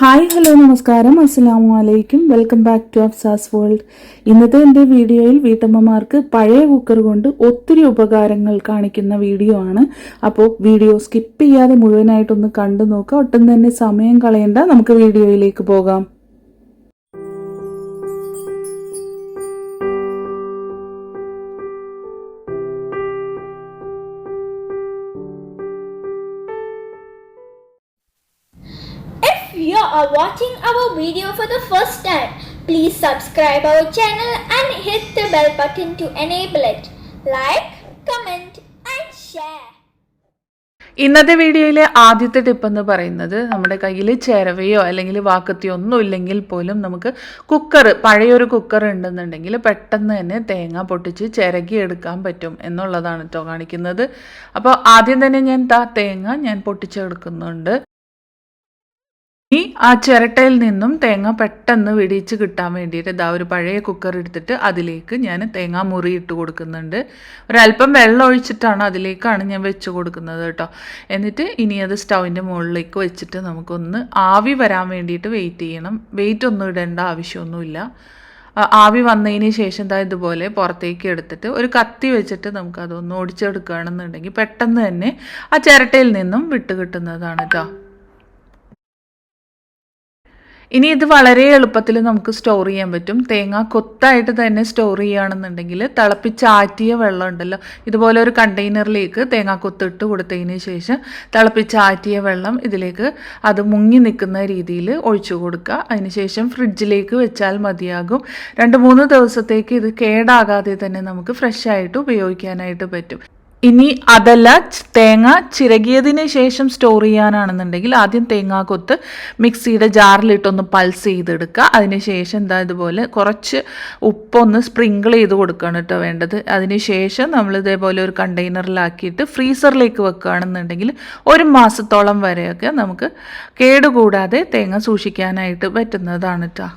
Hi hello നമസ്കാരം. അസ്സാം വലൈക്കും welcome back to Afsa's world. ഇന്നത്തെ എന്റെ വീഡിയോയിൽ വീട്ടമ്മമാർക്ക് പഴയ കുക്കർ കൊണ്ട് ഒത്തിരി ഉപകാരങ്ങൾ കാണിക്കുന്ന വീഡിയോ ആണ്. അപ്പോൾ വീഡിയോ സ്കിപ്പ് ചെയ്യാതെ മുഴുവനായിട്ടൊന്ന് കണ്ടു നോക്കുക ഒട്ടും തന്നെ സമയം കളയണ്ട. നമുക്ക് വീഡിയോയിലേക്ക് പോകാം. Are watching our video for the first time, please subscribe our channel and hit the bell button to enable it. Like, comment and share. ഇന്നത്തെ വീഡിയോയിലെ ആദ്യത്തെ ടിപ്പ് എന്ന് പറയുന്നത് നമ്മുടെ കയ്യിൽ ചിരവയോ അല്ലെങ്കിൽ വാക്കത്തിയോ ഒന്നും ഇല്ലെങ്കിൽ പോലും നമുക്ക് കുക്കർ പഴയൊരു കുക്കർ ഉണ്ടെന്നുണ്ടെങ്കിൽ പെട്ടെന്ന് തന്നെ തേങ്ങ പൊട്ടിച്ച് ചിരകി എടുക്കാൻ പറ്റും എന്നുള്ളതാണ് കേട്ടോ കാണിക്കുന്നത് അപ്പോൾ ആദ്യം തന്നെ ഞാൻ താ തേങ്ങ ഞാൻ പൊട്ടിച്ചെടുക്കുന്നുണ്ട് ഈ ആ ചിരട്ടയിൽ നിന്നും തേങ്ങ പെട്ടെന്ന് വെടിയിച്ച് കിട്ടാൻ വേണ്ടിയിട്ട് ഇതാ ഒരു പഴയ കുക്കർ എടുത്തിട്ട് അതിലേക്ക് ഞാൻ തേങ്ങ മുറി ഇട്ട് കൊടുക്കുന്നുണ്ട്. ഒരല്പം വെള്ളം ഒഴിച്ചിട്ടാണ് അതിലേക്കാണ് ഞാൻ വെച്ച് കൊടുക്കുന്നത് കേട്ടോ. എന്നിട്ട് ഇനി അത് സ്റ്റൗവിന്റെ മുകളിലേക്ക് വെച്ചിട്ട് നമുക്കൊന്ന് ആവി വരാൻ വേണ്ടിയിട്ട് വെയിറ്റ് ചെയ്യണം. വെയിറ്റ് ഒന്നും ഇടേണ്ട ആവശ്യമൊന്നുമില്ല. ആവി വന്നതിന് ശേഷം ദാ ഇതുപോലെ പുറത്തേക്ക് എടുത്തിട്ട് ഒരു കത്തി വെച്ചിട്ട് നമുക്കതൊന്ന് ഓടിച്ചെടുക്കുകയാണെന്നുണ്ടെങ്കിൽ പെട്ടെന്ന് തന്നെ ആ ചിരട്ടയിൽ നിന്നും വിട്ട് കിട്ടുന്നതാണ് കേട്ടോ. ഇനി ഇത് വളരെ എളുപ്പത്തിൽ നമുക്ക് സ്റ്റോർ ചെയ്യാൻ പറ്റും. തേങ്ങ കൊത്തായിട്ട് തന്നെ സ്റ്റോർ ചെയ്യുകയാണെന്നുണ്ടെങ്കിൽ തിളപ്പിച്ചാറ്റിയ വെള്ളം ഉണ്ടല്ലോ. ഇതുപോലെ ഒരു കണ്ടെയ്നറിലേക്ക് തേങ്ങ കൊത്തിട്ട് കൊടുത്തതിന് ശേഷം തിളപ്പിച്ചാറ്റിയ വെള്ളം ഇതിലേക്ക് അത് മുങ്ങി നിൽക്കുന്ന രീതിയിൽ ഒഴിച്ചു കൊടുക്കുക. അതിനുശേഷം ഫ്രിഡ്ജിലേക്ക് വെച്ചാൽ മതിയാകും. രണ്ട് മൂന്ന് ദിവസത്തേക്ക് ഇത് കേടാകാതെ തന്നെ നമുക്ക് ഫ്രഷ് ആയിട്ട് ഉപയോഗിക്കാനായിട്ട് പറ്റും. ഇനി അതല്ല തേങ്ങ ചിരകിയതിന് ശേഷം സ്റ്റോർ ചെയ്യാനാണെന്നുണ്ടെങ്കിൽ ആദ്യം തേങ്ങാ കൊത്ത് മിക്സിയുടെ ജാറിലിട്ടൊന്ന് പൾസ് ചെയ്തെടുക്കുക. അതിന് ശേഷം എന്താ ഇതുപോലെ കുറച്ച് ഉപ്പൊന്ന് സ്പ്രിങ്കിൾ ചെയ്ത് കൊടുക്കുകയാണ് കേട്ടോ വേണ്ടത്. അതിന് ശേഷം നമ്മൾ ഇതേപോലെ ഒരു കണ്ടെയ്നറിലാക്കിയിട്ട് ഫ്രീസറിലേക്ക് വെക്കുകയാണെന്നുണ്ടെങ്കിൽ ഒരു മാസത്തോളം വരെയൊക്കെ നമുക്ക് കേടുകൂടാതെ തേങ്ങ സൂക്ഷിക്കാനായിട്ട് പറ്റുന്നതാണ് കേട്ടോ.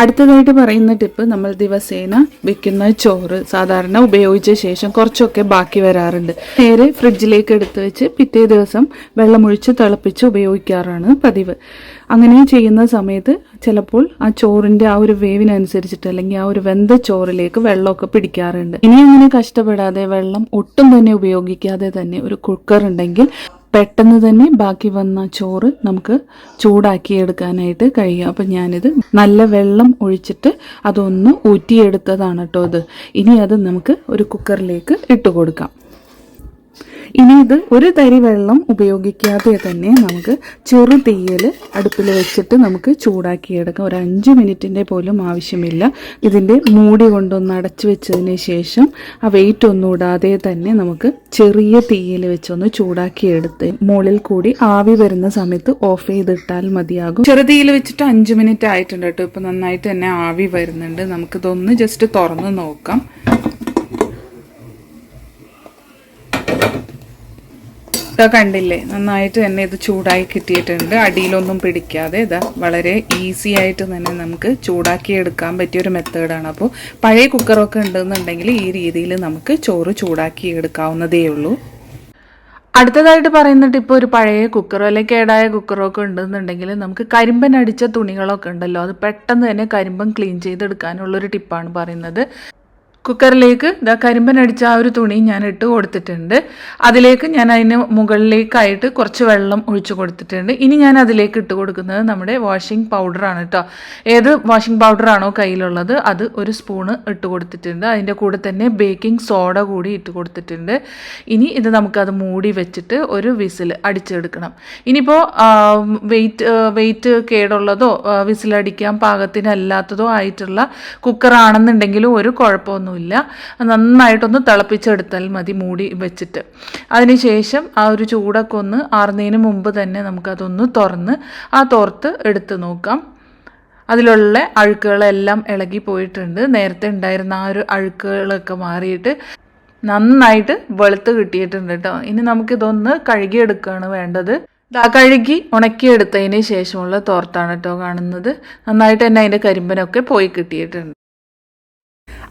അടുത്തതായിട്ട് പറയുന്ന ടിപ്പ് നമ്മൾ ദിവസേന വെക്കുന്ന ചോറ് സാധാരണ ഉപയോഗിച്ച ശേഷം കുറച്ചൊക്കെ ബാക്കി വരാറുണ്ട്. നേരെ ഫ്രിഡ്ജിലേക്ക് എടുത്തു വെച്ച് പിറ്റേ ദിവസം വെള്ളമൊഴിച്ച് തിളപ്പിച്ച് ഉപയോഗിക്കാറാണ് പതിവ്. അങ്ങനെ ചെയ്യുന്ന സമയത്ത് ചിലപ്പോൾ ആ ചോറിന്റെ ആ ഒരു വേവിനനുസരിച്ചിട്ട് അല്ലെങ്കിൽ ആ ഒരു വെന്ത ചോറിലേക്ക് വെള്ളമൊക്കെ പിടിക്കാറുണ്ട്. ഇനി അങ്ങനെ കഷ്ടപ്പെടാതെ വെള്ളം ഒട്ടും തന്നെ ഉപയോഗിക്കാതെ തന്നെ ഒരു കുക്കർ ഉണ്ടെങ്കിൽ പെട്ടെന്ന് തന്നെ ബാക്കി വന്ന ചോറ് നമുക്ക് ചൂടാക്കി എടുക്കാനായിട്ട് കഴിയും. അപ്പം ഞാനിത് നല്ല വെള്ളം ഒഴിച്ചിട്ട് അതൊന്ന് ഊറ്റിയെടുത്തതാണ് കേട്ടോ അത് ഇനി അത് നമുക്ക് ഒരു കുക്കറിലേക്ക് ഇട്ട് കൊടുക്കാം. ഇനി ഇത് ഒരു തരി വെള്ളം ഉപയോഗിക്കാതെ തന്നെ നമുക്ക് ചെറു തീയൽ അടുപ്പിൽ വെച്ചിട്ട് നമുക്ക് ചൂടാക്കിയെടുക്കാം. ഒരു അഞ്ച് മിനിറ്റിന്റെ പോലും ആവശ്യമില്ല. ഇതിന്റെ മൂടി കൊണ്ടൊന്ന് അടച്ചു വെച്ചതിന് ശേഷം ആ വെയിറ്റ് ഒന്നും ഇടാതെ തന്നെ നമുക്ക് ചെറിയ തീയിൽ വെച്ചൊന്ന് ചൂടാക്കിയെടുത്ത് മുകളിൽ കൂടി ആവി വരുന്ന സമയത്ത് ഓഫ് ചെയ്തിട്ടാൽ മതിയാകും. ചെറു തീയിൽ വെച്ചിട്ട് അഞ്ച് മിനിറ്റ് ആയിട്ടുണ്ട് കേട്ടോ. ഇപ്പം നന്നായിട്ട് തന്നെ ആവി വരുന്നുണ്ട്. നമുക്കിതൊന്ന് ജസ്റ്റ് തുറന്ന് നോക്കാം. ഇതാ കണ്ടില്ലേ? നന്നായിട്ട് തന്നെ ഇത് ചൂടായി കിട്ടിയിട്ടുണ്ട്. അടിയിലൊന്നും പിടിക്കാതെ ഇതാ വളരെ ഈസി ആയിട്ട് തന്നെ നമുക്ക് ചൂടാക്കി എടുക്കാൻ പറ്റിയ ഒരു മെത്തേഡാണ് അപ്പോൾ പഴയ കുക്കറൊക്കെ ഉണ്ടെന്നുണ്ടെങ്കിൽ ഈ രീതിയിൽ നമുക്ക് ചോറ് ചൂടാക്കി എടുക്കാവുന്നതേ ഉള്ളൂ. അടുത്തതായിട്ട് പറയുന്നിട്ട് ഇപ്പോൾ ഒരു പഴയ കുക്കറോ അല്ലെങ്കിൽ കേടായ കുക്കറോ ഒക്കെ ഉണ്ടെന്നുണ്ടെങ്കിൽ നമുക്ക് കരിമ്പൻ അടിച്ച തുണികളൊക്കെ ഉണ്ടല്ലോ. അത് പെട്ടെന്ന് തന്നെ കരിമ്പൻ ക്ലീൻ ചെയ്തെടുക്കാനുള്ളൊരു ടിപ്പാണ് പറയുന്നത്. കുക്കറിലേക്ക് ഇതാ കരിമ്പൻ അടിച്ച ആ ഒരു തുണി ഞാൻ ഇട്ട് കൊടുത്തിട്ടുണ്ട്. അതിലേക്ക് ഞാൻ അതിന് മുകളിലേക്കായിട്ട് കുറച്ച് വെള്ളം ഒഴിച്ചു കൊടുത്തിട്ടുണ്ട്. ഇനി ഞാൻ അതിലേക്ക് ഇട്ട് കൊടുക്കുന്നത് നമ്മുടെ വാഷിംഗ് പൗഡറാണ് കേട്ടോ ഏത് വാഷിംഗ് പൗഡറാണോ കയ്യിലുള്ളത് അത് ഒരു സ്പൂണ് ഇട്ട് കൊടുത്തിട്ടുണ്ട്. അതിന്റെ കൂടെ തന്നെ ബേക്കിംഗ് സോഡ കൂടി ഇട്ട് കൊടുത്തിട്ടുണ്ട്. ഇനി ഇത് നമുക്കത് മൂടി വെച്ചിട്ട് ഒരു വിസിൽ അടിച്ചെടുക്കണം. ഇനിയിപ്പോൾ വെയിറ്റ് വെയിറ്റ് കേടുള്ളതോ വിസിലടിക്കാൻ പാകത്തിനല്ലാത്തതോ ആയിട്ടുള്ള കുക്കറാണെന്നുണ്ടെങ്കിലും ഒരു കുഴപ്പമൊന്നുമില്ല നന്നായിട്ടൊന്ന് തിളപ്പിച്ചെടുത്താൽ മതി മൂടി വെച്ചിട്ട്. അതിനുശേഷം ആ ഒരു ചൂടൊക്കെ ഒന്ന് ആറുന്നതിന് മുമ്പ് തന്നെ നമുക്കതൊന്ന് തുറന്ന് ആ തോർത്ത് എടുത്ത് നോക്കാം. അതിലുള്ള അഴുക്കുകളെല്ലാം ഇളകി പോയിട്ടുണ്ട്. നേരത്തെ ഉണ്ടായിരുന്ന ആ ഒരു അഴുക്കുകളൊക്കെ മാറിയിട്ട് നന്നായിട്ട് വെളുത്ത് കിട്ടിയിട്ടുണ്ട് കേട്ടോ. ഇനി നമുക്കിതൊന്ന് കഴുകിയെടുക്കുകയാണ് വേണ്ടത്. ദാ കഴുകി ഉണക്കിയെടുത്തതിന് ശേഷമുള്ള തോർത്താണ് കേട്ടോ കാണുന്നത്. നന്നായിട്ട് തന്നെ അതിന്റെ കരിമ്പനൊക്കെ പോയി കിട്ടിയിട്ടുണ്ട്.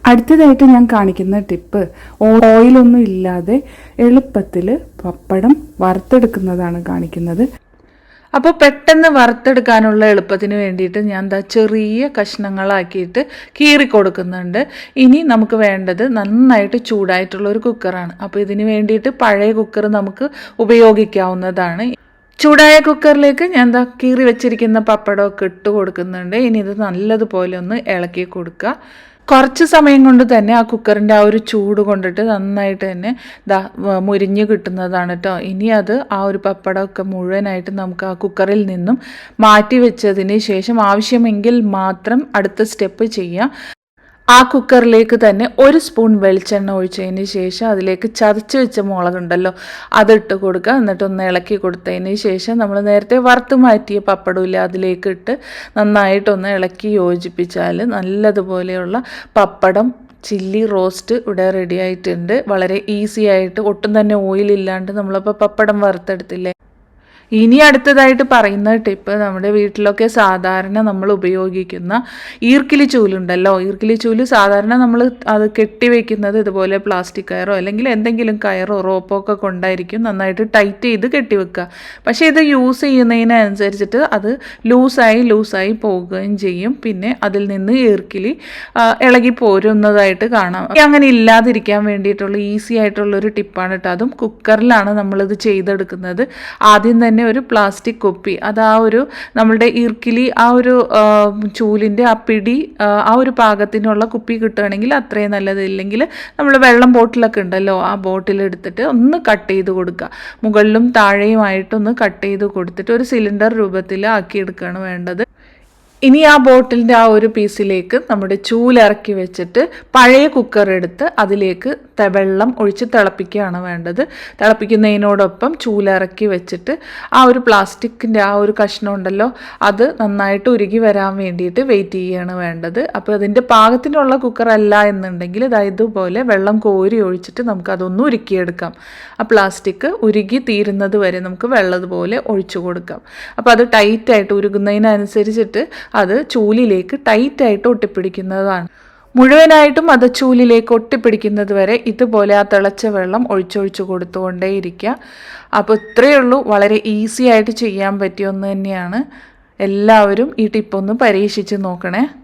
അടുത്തതായിട്ട് ഞാൻ കാണിക്കുന്ന ടിപ്പ് ഓയിലൊന്നും ഇല്ലാതെ എളുപ്പത്തിൽ പപ്പടം വറുത്തെടുക്കുന്നതാണ് കാണിക്കുന്നത്. അപ്പോൾ പെട്ടെന്ന് വറുത്തെടുക്കാനുള്ള എളുപ്പത്തിന് വേണ്ടിയിട്ട് ഞാൻ എന്താ ചെറിയ കഷ്ണങ്ങളാക്കിയിട്ട് കീറി കൊടുക്കുന്നുണ്ട്. ഇനി നമുക്ക് വേണ്ടത് നന്നായിട്ട് ചൂടായിട്ടുള്ള ഒരു കുക്കറാണ്. അപ്പോൾ ഇതിന് വേണ്ടിയിട്ട് പഴയ കുക്കർ നമുക്ക് ഉപയോഗിക്കാവുന്നതാണ്. ചൂടായ കുക്കറിലേക്ക് ഞാൻ എന്താ കീറി വെച്ചിരിക്കുന്ന പപ്പടമൊക്കെ ഇട്ട് കൊടുക്കുന്നുണ്ട്. ഇനി ഇത് നല്ലതുപോലെ ഒന്ന് ഇളക്കി കൊടുക്കുക. കുറച്ച് സമയം കൊണ്ട് തന്നെ ആ കുക്കറിന്റെ ആ ഒരു ചൂട് കൊണ്ടിട്ട് നന്നായിട്ട് തന്നെ ദാ മുരിഞ്ഞ് കിട്ടുന്നതാണ് കേട്ടോ ഇനി അത് ആ ഒരു പപ്പടമൊക്കെ മുഴുവനായിട്ട് നമുക്ക് ആ കുക്കറിൽ നിന്നും മാറ്റി വെച്ചതിന് ശേഷം ആവശ്യമെങ്കിൽ മാത്രം അടുത്ത സ്റ്റെപ്പ് ചെയ്യാം. ആ കുക്കറിലേക്ക് തന്നെ ഒരു സ്പൂൺ വെളിച്ചെണ്ണ ഒഴിച്ചതിന് ശേഷം അതിലേക്ക് ചതച്ച് വെച്ച മുളകുണ്ടല്ലോ അതിട്ട് കൊടുക്കുക. എന്നിട്ട് ഒന്ന് ഇളക്കി കൊടുത്തതിന് ശേഷം നമ്മൾ നേരത്തെ വറുത്ത് മാറ്റിയ പപ്പടമില്ല അതിലേക്ക് ഇട്ട് നന്നായിട്ടൊന്ന് ഇളക്കി യോജിപ്പിച്ചാൽ നല്ലതുപോലെയുള്ള പപ്പടം ചില്ലി റോസ്റ്റ് ഇവിടെ റെഡി ആയിട്ടുണ്ട്. വളരെ ഈസി ആയിട്ട് ഒട്ടും തന്നെ ഓയിൽ ഇല്ലാണ്ട് നമ്മളിപ്പോൾ പപ്പടം വറുത്തെടുത്തില്ലേ. ഇനി അടുത്തതായിട്ട് പറയുന്ന ടിപ്പ് നമ്മുടെ വീട്ടിലൊക്കെ സാധാരണ നമ്മൾ ഉപയോഗിക്കുന്ന ഈർക്കിലി ചൂലുണ്ടല്ലോ. ഈർക്കിലി ചൂൽ സാധാരണ നമ്മൾ അത് കെട്ടിവെക്കുന്നത് ഇതുപോലെ പ്ലാസ്റ്റിക് കയറോ അല്ലെങ്കിൽ എന്തെങ്കിലും കയറോ റോപ്പോ ഒക്കെ കൊണ്ടായിരിക്കും നന്നായിട്ട് ടൈറ്റ് ചെയ്ത് കെട്ടിവെക്കുക പക്ഷേ ഇത് യൂസ് ചെയ്യുന്നതിനനുസരിച്ചിട്ട് അത് ലൂസായി ലൂസായി പോകുകയും ചെയ്യും. പിന്നെ അതിൽ നിന്ന് ഈർക്കിലി ഇളകി പോരുന്നതായിട്ട് കാണാം. അങ്ങനെ ഇല്ലാതിരിക്കാൻ വേണ്ടിയിട്ടുള്ള ഈസി ആയിട്ടുള്ള ഒരു ടിപ്പാണ് കേട്ടോ അതും കുക്കറിലാണ് നമ്മളിത് ചെയ്തെടുക്കുന്നത്. ആദ്യം തന്നെ ഒരു പ്ലാസ്റ്റിക് കുപ്പി അത് ആ ഒരു നമ്മളുടെ ഇർക്കിലി ആ ഒരു ചൂലിന്റെ ആ പിടി ആ, ഒരു പാകത്തിനുള്ള കുപ്പി കിട്ടുകയാണെങ്കിൽ അത്രയും നല്ലത്. ഇല്ലെങ്കിൽ നമ്മൾ വെള്ളം ബോട്ടിലൊക്കെ ഉണ്ടല്ലോ ആ ബോട്ടിൽ എടുത്തിട്ട് ഒന്ന് കട്ട് ചെയ്ത് കൊടുക്കുക. മുകളിലും താഴെയുമായിട്ടൊന്ന് കട്ട് ചെയ്ത് കൊടുത്തിട്ട് ഒരു സിലിണ്ടർ രൂപത്തിൽ ആക്കിയെടുക്കുകയാണ് വേണ്ടത്. ഇനി ആ ബോട്ടിലിന്റെ ആ ഒരു പീസിലേക്ക് നമ്മുടെ ചൂലിറക്കി വെച്ചിട്ട് പഴയ കുക്കർ എടുത്ത് അതിലേക്ക് വെള്ളം ഒഴിച്ച് തിളപ്പിക്കുകയാണ് വേണ്ടത്. തിളപ്പിക്കുന്നതിനോടൊപ്പം ചൂലിറക്കി വെച്ചിട്ട് ആ ഒരു പ്ലാസ്റ്റിക്കിന്റെ ആ ഒരു കഷ്ണം ഉണ്ടല്ലോ അത് നന്നായിട്ട് ഉരുകി വരാൻ വേണ്ടിയിട്ട് വെയിറ്റ് ചെയ്യുകയാണ് വേണ്ടത്. അപ്പോൾ അതിന്റെ പാകത്തിനുള്ള കുക്കർ അല്ല എന്നുണ്ടെങ്കിൽ ഇതാ ഇതുപോലെ വെള്ളം കോരി ഒഴിച്ചിട്ട് നമുക്ക് അതൊന്ന് ഉരുക്കിയെടുക്കാം. ആ പ്ലാസ്റ്റിക് ഉരുകി തീരുന്നത് വരെ നമുക്ക് വെള്ളതുപോലെ ഒഴിച്ചു കൊടുക്കാം. അപ്പോൾ അത് ടൈറ്റായിട്ട് ഉരുകുന്നതിനനുസരിച്ചിട്ട് അത് ചൂലിലേക്ക് ടൈറ്റായിട്ട് ഒട്ടിപ്പിടിക്കുന്നതാണ്. മുഴുവനായിട്ടും അത് ചൂലിലേക്ക് ഒട്ടിപ്പിടിക്കുന്നത് വരെ ഇതുപോലെ ആ തിളച്ച വെള്ളം ഒഴിച്ചൊഴിച്ച് കൊടുത്തുകൊണ്ടേയിരിക്കുക. അപ്പോൾ ഇത്രയേ ഉള്ളൂ. വളരെ ഈസി ആയിട്ട് ചെയ്യാൻ പറ്റിയ ഒന്ന് തന്നെയാണ്. എല്ലാവരും ഈ ടിപ്പൊന്ന് പരീക്ഷിച്ച് നോക്കണേ.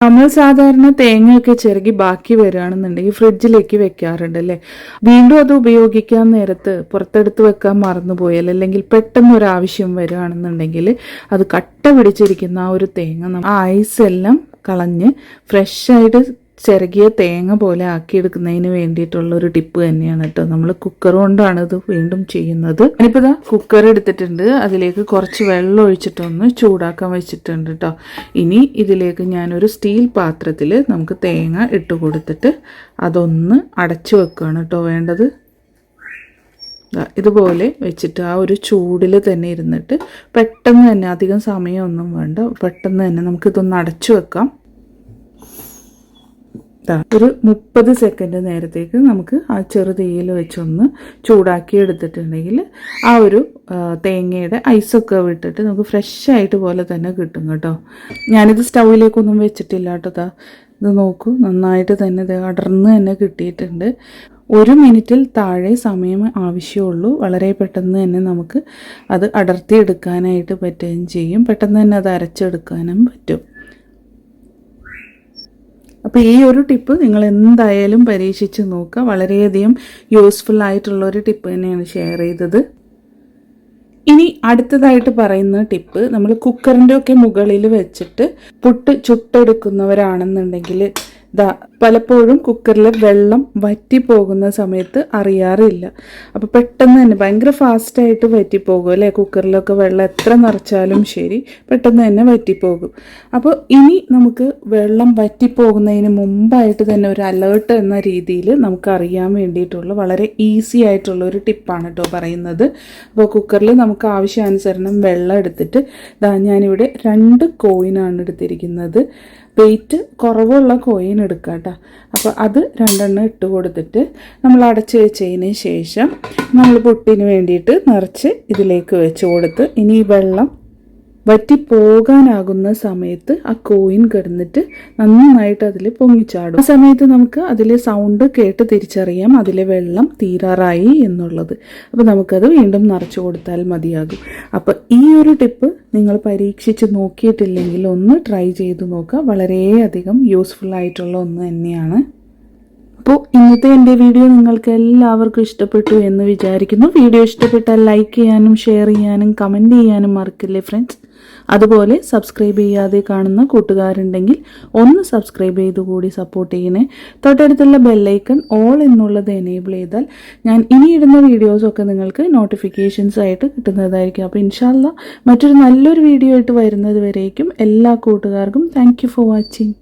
നമ്മൾ സാധാരണ തേങ്ങയൊക്കെ ചിരകി ബാക്കി വരികയാണെന്നുണ്ടെങ്കിൽ ഫ്രിഡ്ജിലേക്ക് വെക്കാറുണ്ട് അല്ലേ വീണ്ടും അത് ഉപയോഗിക്കാൻ നേരത്ത് പുറത്തെടുത്ത് വെക്കാൻ മറന്നുപോയാൽ അല്ലെങ്കിൽ പെട്ടെന്ന് ഒരു ആവശ്യം വരികയാണെന്നുണ്ടെങ്കിൽ അത് കട്ട പിടിച്ചിരിക്കുന്ന ആ ഒരു തേങ്ങ ആ ഐസ് എല്ലാം കളഞ്ഞ് ഫ്രഷായിട്ട് ചിരകിയ തേങ്ങ പോലെ ആക്കിയെടുക്കുന്നതിന് വേണ്ടിയിട്ടുള്ള ഒരു ടിപ്പ് തന്നെയാണ് കേട്ടോ. നമ്മൾ കുക്കർ കൊണ്ടാണ് ഇത് വീണ്ടും ചെയ്യുന്നത്. ഞാനിപ്പോൾ ഇതാ കുക്കർ എടുത്തിട്ടുണ്ട്. അതിലേക്ക് കുറച്ച് വെള്ളം ഒഴിച്ചിട്ടൊന്ന് ചൂടാക്കാൻ വെച്ചിട്ടുണ്ട് കേട്ടോ. ഇനി ഇതിലേക്ക് ഞാനൊരു സ്റ്റീൽ പാത്രത്തിൽ നമുക്ക് തേങ്ങ ഇട്ട് കൊടുത്തിട്ട് അതൊന്ന് അടച്ചു വെക്കുകയാണ് കേട്ടോ വേണ്ടത്. ഇതുപോലെ വെച്ചിട്ട് ആ ഒരു ചൂടിൽ തന്നെ ഇരുന്നിട്ട് പെട്ടെന്ന് തന്നെ അധികം സമയമൊന്നും വേണ്ട. പെട്ടെന്ന് തന്നെ നമുക്കിതൊന്ന് അടച്ചു വെക്കാം. ദാ ഒരു മുപ്പത് സെക്കൻഡ് നേരത്തേക്ക് നമുക്ക് ആ ചെറു തീയിൽ വെച്ചൊന്ന് ചൂടാക്കി എടുത്തിട്ടുണ്ടെങ്കിൽ ആ ഒരു തേങ്ങയുടെ ഐസൊക്കെ വിട്ടിട്ട് നമുക്ക് ഫ്രഷ് ആയിട്ട് പോലെ തന്നെ കിട്ടും കേട്ടോ. ഞാനിത് സ്റ്റൗവിലേക്കൊന്നും വെച്ചിട്ടില്ല കേട്ടോ ഇത് നോക്കൂ നന്നായിട്ട് തന്നെ ഇത് അടർന്ന് തന്നെ കിട്ടിയിട്ടുണ്ട്. ഒരു മിനിറ്റിൽ താഴെ സമയം ആവശ്യമുള്ളൂ. വളരെ പെട്ടെന്ന് തന്നെ നമുക്ക് അത് അടർത്തി എടുക്കാനായിട്ട് പറ്റുകയും ചെയ്യും. പെട്ടെന്ന് തന്നെ അത് അരച്ചെടുക്കാനും പറ്റും. അപ്പോൾ ഈ ഒരു ടിപ്പ് നിങ്ങൾ എന്തായാലും പരീക്ഷിച്ച് നോക്കുക. വളരെയധികം യൂസ്ഫുൾ ആയിട്ടുള്ള ഒരു ടിപ്പ് തന്നെയാണ് ഷെയർ ചെയ്തത്. ഇനി അടുത്തതായിട്ട് പറയുന്ന ടിപ്പ് നമ്മൾ കുക്കറിന്റെ ഒക്കെ മുകളിൽ വെച്ചിട്ട് പുട്ട് ചുട്ടെടുക്കുന്നവരാണെന്നുണ്ടെങ്കിൽ ദാ പലപ്പോഴും കുക്കറിൽ വെള്ളം വറ്റി പോകുന്ന സമയത്ത് അറിയാറില്ല. അപ്പോൾ പെട്ടെന്ന് തന്നെ ഭയങ്കര ഫാസ്റ്റായിട്ട് വറ്റിപ്പോകും അല്ലേ? കുക്കറിലൊക്കെ വെള്ളം എത്ര നിറച്ചാലും ശരി പെട്ടെന്ന് തന്നെ വറ്റിപ്പോകും. അപ്പോൾ ഇനി നമുക്ക് വെള്ളം വറ്റിപ്പോകുന്നതിന് മുമ്പായിട്ട് തന്നെ ഒരു അലേർട്ട് എന്ന രീതിയിൽ നമുക്ക് അറിയാൻ വേണ്ടിയിട്ടുള്ള വളരെ ഈസി ആയിട്ടുള്ള ഒരു ടിപ്പാണ് കേട്ടോ പറയുന്നത്. അപ്പോൾ കുക്കറിൽ നമുക്ക് ആവശ്യാനുസരണം വെള്ളം എടുത്തിട്ട് ദാ ഞാനിവിടെ രണ്ട് കോയിനാണ് എടുത്തിരിക്കുന്നത്. വെയിറ്റ് കുറവുള്ള കോയിൻ എടുക്കുക കേട്ടോ അപ്പോൾ അത് രണ്ടെണ്ണം ഇട്ട് കൊടുത്തിട്ട് നമ്മൾ അടച്ച് വെച്ചതിന് ശേഷം നമ്മൾ പൊട്ടിന് വേണ്ടിയിട്ട് നിറച്ച് ഇതിലേക്ക് വെച്ച് കൊടുത്ത് ഇനി വെള്ളം വറ്റി പോകാനാകുന്ന സമയത്ത് ആ കോയിൻ കിടന്നിട്ട് നന്നായിട്ട് അതിൽ പൊങ്ങിച്ചാടും. ആ സമയത്ത് നമുക്ക് അതിലെ സൗണ്ട് കേട്ട് തിരിച്ചറിയാം അതിലെ വെള്ളം തീരാറായി എന്നുള്ളത്. അപ്പോൾ നമുക്കത് വീണ്ടും നിറച്ചു കൊടുത്താൽ മതിയാകും. അപ്പോൾ ഈ ഒരു ടിപ്പ് നിങ്ങൾ പരീക്ഷിച്ച് നോക്കിയിട്ടില്ലെങ്കിൽ ഒന്ന് ട്രൈ ചെയ്ത് നോക്കുക. വളരെയധികം യൂസ്ഫുൾ ആയിട്ടുള്ള ഒന്ന് തന്നെയാണ്. അപ്പോൾ ഇന്നത്തെ എന്റെ വീഡിയോ നിങ്ങൾക്ക് എല്ലാവർക്കും ഇഷ്ടപ്പെട്ടു എന്ന് വിചാരിക്കുന്നു. വീഡിയോ ഇഷ്ടപ്പെട്ടാൽ ലൈക്ക് ചെയ്യാനും ഷെയർ ചെയ്യാനും കമന്റ് ചെയ്യാനും മറക്കില്ലേ ഫ്രണ്ട്സ് അതുപോലെ സബ്സ്ക്രൈബ് ചെയ്യാതെ കാണുന്ന കൂട്ടുകാരുണ്ടെങ്കിൽ ഒന്ന് സബ്സ്ക്രൈബ് ചെയ്ത് കൂടി സപ്പോർട്ട് ചെയ്യണേ. തൊട്ടടുത്തുള്ള ബെല്ലൈക്കൺ ഓൾ എന്നുള്ളത് എനേബിൾ ചെയ്താൽ ഞാൻ ഇനി ഇടുന്ന വീഡിയോസൊക്കെ നിങ്ങൾക്ക് നോട്ടിഫിക്കേഷൻസ് ആയിട്ട് കിട്ടുന്നതായിരിക്കും. അപ്പോൾ ഇൻഷാല്ല മറ്റൊരു നല്ലൊരു വീഡിയോ ആയിട്ട് വരുന്നത് വരേക്കും എല്ലാ കൂട്ടുകാർക്കും. Thank for watching